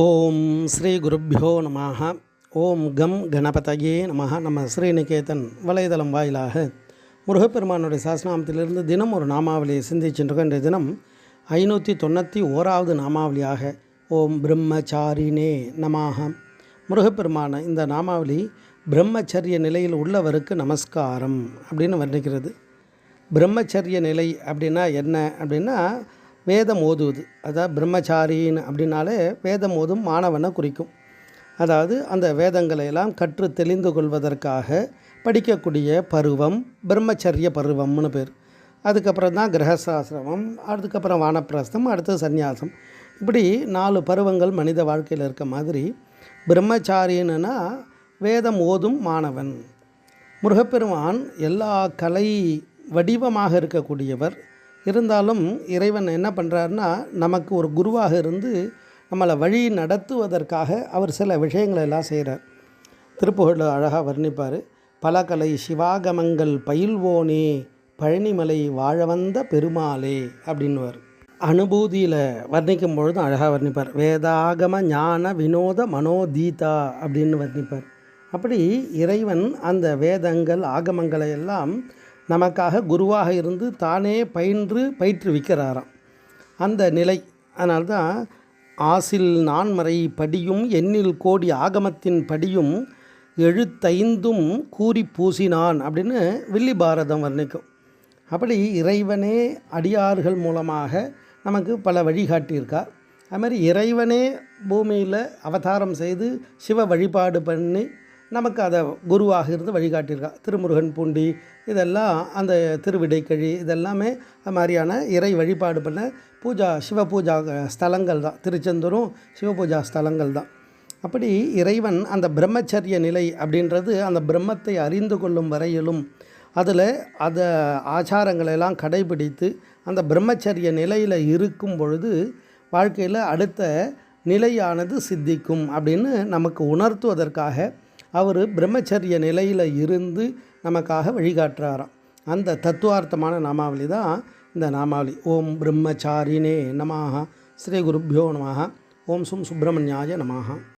ஓம் ஸ்ரீ குருப்பியோ நமः ஓம் கம் கணபதயே நமः நம்ம ஸ்ரீநிகேதன் வலைதளம் வாயிலாக முருகப்பெருமானுடைய சாசனாமத்திலிருந்து தினம் ஒரு நாமாவளியை சிந்திச்சுருக்கோம் இன்றைய தினம் ஐநூற்றி தொண்ணூற்றி ஓராவது நாமாவளியாக ஓம் பிரம்மச்சாரினே நமாக முருகப்பெருமான இந்த நாமாவளி பிரம்மச்சரிய நிலையில் உள்ளவருக்கு நமஸ்காரம் அப்படின்னு வர்ணிக்கிறது. பிரம்மச்சரிய நிலை அப்படின்னா என்ன? அப்படின்னா வேதம் ஓதுவது. அதாவது பிரம்மச்சாரின்னு அப்படின்னாலே வேதம் ஓதும் மாணவனை குறிக்கும். அதாவது அந்த வேதங்களை எல்லாம் கற்று தெளிந்து கொள்வதற்காக படிக்கக்கூடிய பருவம் பிரம்மச்சரிய பருவம்னு பேர். அதுக்கப்புறம் தான் கிரகசாசிரமம் அதுக்கப்புறம் வானப்பிரஸ்தம் அடுத்து சந்நியாசம். இப்படி நாலு பருவங்கள் மனித வாழ்க்கையில் இருக்க மாதிரி பிரம்மச்சாரின்னா வேதம் ஓதும் மாணவன். முருகப்பெருமான் எல்லா கலை வடிவமாக இருக்கக்கூடியவர். இருந்தாலும் இறைவன் என்ன பண்ணுறாருன்னா நமக்கு ஒரு குருவாக இருந்து நம்மளை வழி நடத்துவதற்காக அவர் சில விஷயங்களை எல்லாம் செய்கிறார் திருப்புகழில் அழகாக வர்ணிப்பார் பல கலை சிவாகமங்கள் பயில்வோனே பழனிமலை வாழ வந்த பெருமாளே அப்படின்னுவார். அனுபூதியில் வர்ணிக்கும் பொழுதும் அழகாக வர்ணிப்பார் வேதாகம ஞான வினோத மனோதீதா அப்படின்னு வர்ணிப்பார். அப்படி இறைவன் அந்த வேதங்கள் ஆகமங்களை எல்லாம் நமக்காக குருவாக இருந்து தானே பயின்று பயிற்றுவிக்கிறாராம். அந்த நிலை. அதனால்தான் ஆசில் நான்மறை படியும் எண்ணில் கோடி ஆகமத்தின் படியும் எழுத்தைந்தும் கூறி பூசினான் அப்படின்னு வில்லி பாரதம் வர்ணிக்கும். அப்படி இறைவனே அடியார்கள் மூலமாக நமக்கு பல வழிகாட்டியிருக்கார் அது மாதிரி இறைவனே பூமியில் அவதாரம் செய்து சிவ வழிபாடு பண்ணி நமக்கு அதை குருவாக இருந்து வழிகாட்டியிருக்கான் திருமுருகன் பூண்டி இதெல்லாம் அந்த திருவிடைக்கழி இதெல்லாமே அது மாதிரியான இறை வழிபாடு பண்ண பூஜா சிவ பூஜா ஸ்தலங்கள் தான். திருச்செந்தூரும் சிவபூஜா ஸ்தலங்கள் தான். அப்படி இறைவன் அந்த பிரம்மச்சரிய நிலை அப்படின்றது அந்த பிரம்மத்தை அறிந்து கொள்ளும் வரையிலும் அதில் அதை ஆச்சாரங்களெல்லாம் கடைபிடித்து அந்த பிரம்மச்சரிய நிலையில் இருக்கும் பொழுது வாழ்க்கையில் அடுத்த நிலையானது சித்திக்கும் அப்படின்னு நமக்கு உணர்த்துவதற்காக அவர் பிரம்மச்சரிய நிலையில் இருந்து நமக்காக வழிகாட்டுறாராம். அந்த தத்துவார்த்தமான நாமாவளி தான் இந்த நாமாவளி. ஓம் பிரம்மச்சாரினே நமாக ஸ்ரீ குருப்பியோ நமாக ஓம் சும் சுப்பிரமணியாய நமாக